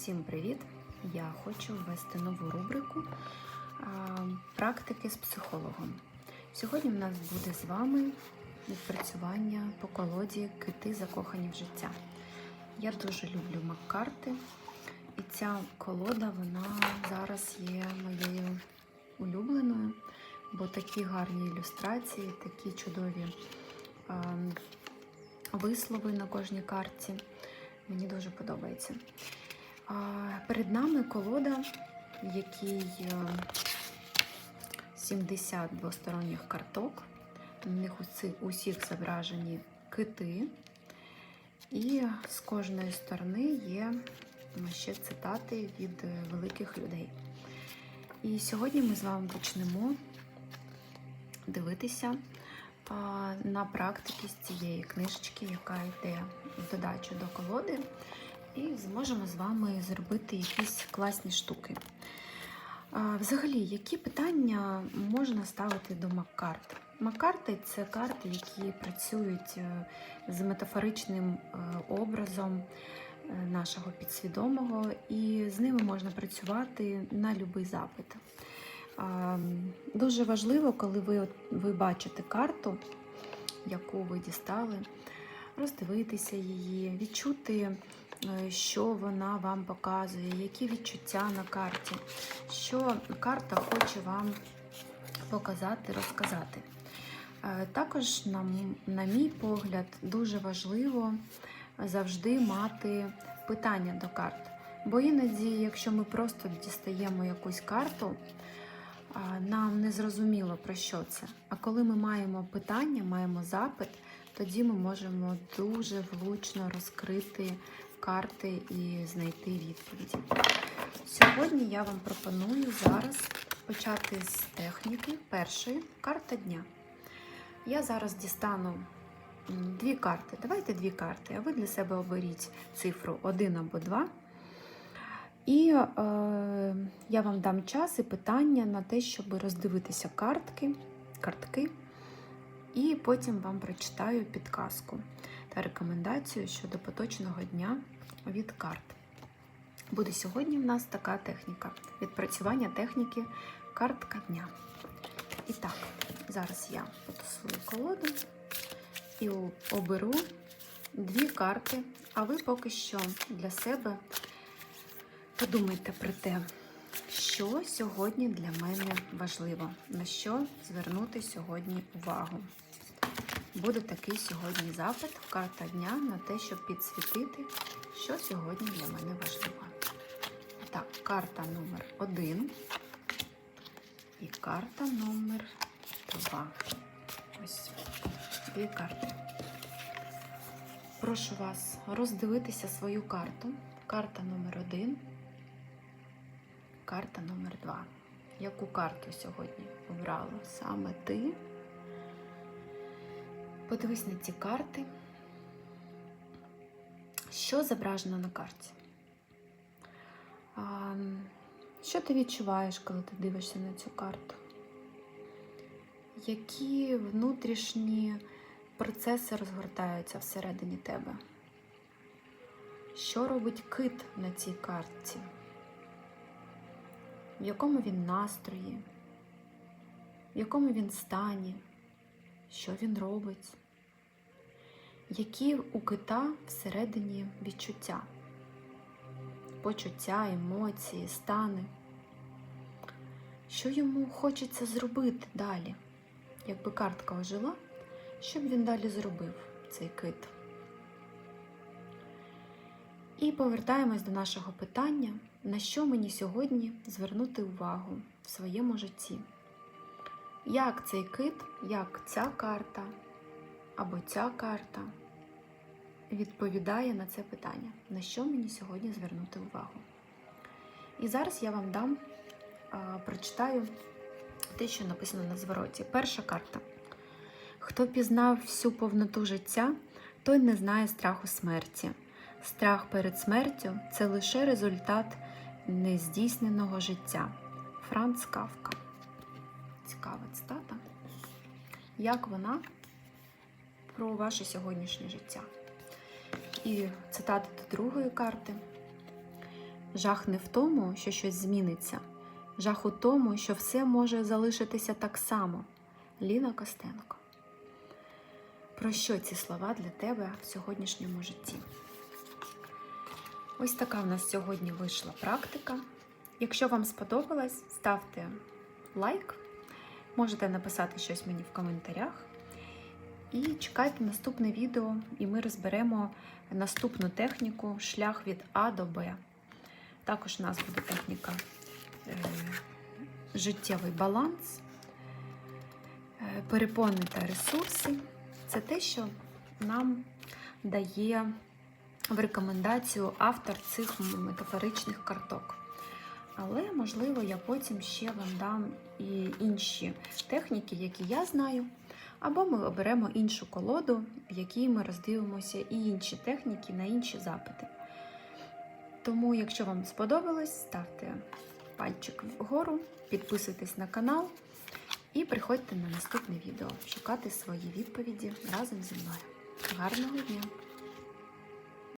Всім привіт! Я хочу ввести нову рубрику практики з психологом. Сьогодні в нас буде з вами відпрацювання по колоді Кити закохані в життя. Я дуже люблю Маккарти, і ця колода вона зараз є моєю улюбленою, бо такі гарні ілюстрації, такі чудові а, вислови на кожній карті. Мені дуже подобається. Перед нами колода, в якій е, 70 двосторонніх карток. На них усіх зображені кити. І з кожної сторони є ще цитати від е, великих людей. І сьогодні ми з вами почнемо дивитися на практики з цієї книжечки, яка йде в додачу до колоди, і зможемо з вами зробити якісь класні штуки. Взагалі, які питання можна ставити до Маккарт? Маккарти це карти, які працюють е, з метафоричним е, образом е, нашого підсвідомого, і з ними можна працювати на будь-який запит. Дуже важливо, коли ви, ви бачите карту, яку ви дістали, роздивитися її, відчути, що вона вам показує, які відчуття на карті, що карта хоче вам показати, розказати. Е, Також, на, мій погляд, дуже важливо завжди мати питання до карт. Бо іноді, якщо ми просто дістаємо якусь карту, нам не зрозуміло про що це. А коли ми маємо питання, маємо запит, тоді ми можемо дуже влучно розкрити карти і знайти відповіді. Сьогодні я вам пропоную зараз почати з техніки першої карта дня. Я зараз дістану дві карти. Давайте дві карти, а ви для себе оберіть цифру 1 або 2. І е, я вам дам час і питання на те, щоб роздивитися картки, картки, і потім вам прочитаю підказку та рекомендацію щодо поточного дня від карт. Буде сьогодні в нас така техніка відпрацювання техніки картка дня. І так, зараз я потусую колоду і оберу дві карти, а ви поки що для себе подумайте про те, що сьогодні для мене важливо, на що звернути сьогодні увагу. Буде такий сьогодні запит, карта дня на те, щоб підсвітити, що сьогодні для мене важливо. Так, карта номер один і карта номер два. Ось дві карти. Прошу вас роздивитися свою карту. Карта номер один, карта номер два. Яку карту сьогодні обрала саме ти? Подивись на ці карти. Що зображено на карті? Що ти відчуваєш, коли ти дивишся на цю карту? Які внутрішні процеси розгортаються всередині тебе? Що робить кит на цій картці? В якому він настрої? В якому він стані? Що він робить? Які у кита всередині відчуття? Почуття, емоції, стани? Що йому хочеться зробити далі? Якби картка ожила, що б він далі зробив, цей кит? І повертаємось до нашого питання, на що мені сьогодні звернути увагу в своєму житті. Як цей кит, як ця карта або ця карта відповідає на це питання, на що мені сьогодні звернути увагу. І зараз я вам дам, а, прочитаю те, що написано на звороті. Перша карта. Хто пізнав всю повноту життя, той не знає страху смерті. Страх перед смертю це лише результат нездійсненого життя. Франц Кавка. Цікава цитата. Як вона про ваше сьогоднішнє життя? І цитата до другої карти. Жах не в тому, що щось зміниться. Жах у тому, що все може залишитися так само. Ліна Костенко. Про що ці слова для тебе в сьогоднішньому житті? Ось така в нас сьогодні вийшла практика. Якщо вам сподобалось, ставте лайк, можете написати щось мені в коментарях. І чекайте наступне відео, і ми розберемо наступну техніку шлях від А до Б. Також у нас буде техніка е, життєвий баланс, е, перепони та ресурси. Це те, що нам дає в рекомендацію автор цих метафоричних карток. Але, можливо, я потім ще вам дам і інші техніки, які я знаю. Або ми оберемо іншу колоду, в якій ми роздивимося і інші техніки на інші запити. Тому, якщо вам сподобалось, ставте пальчик вгору, підписуйтесь на канал і приходьте на наступне відео шукати свої відповіді разом зі мною. Гарного дня!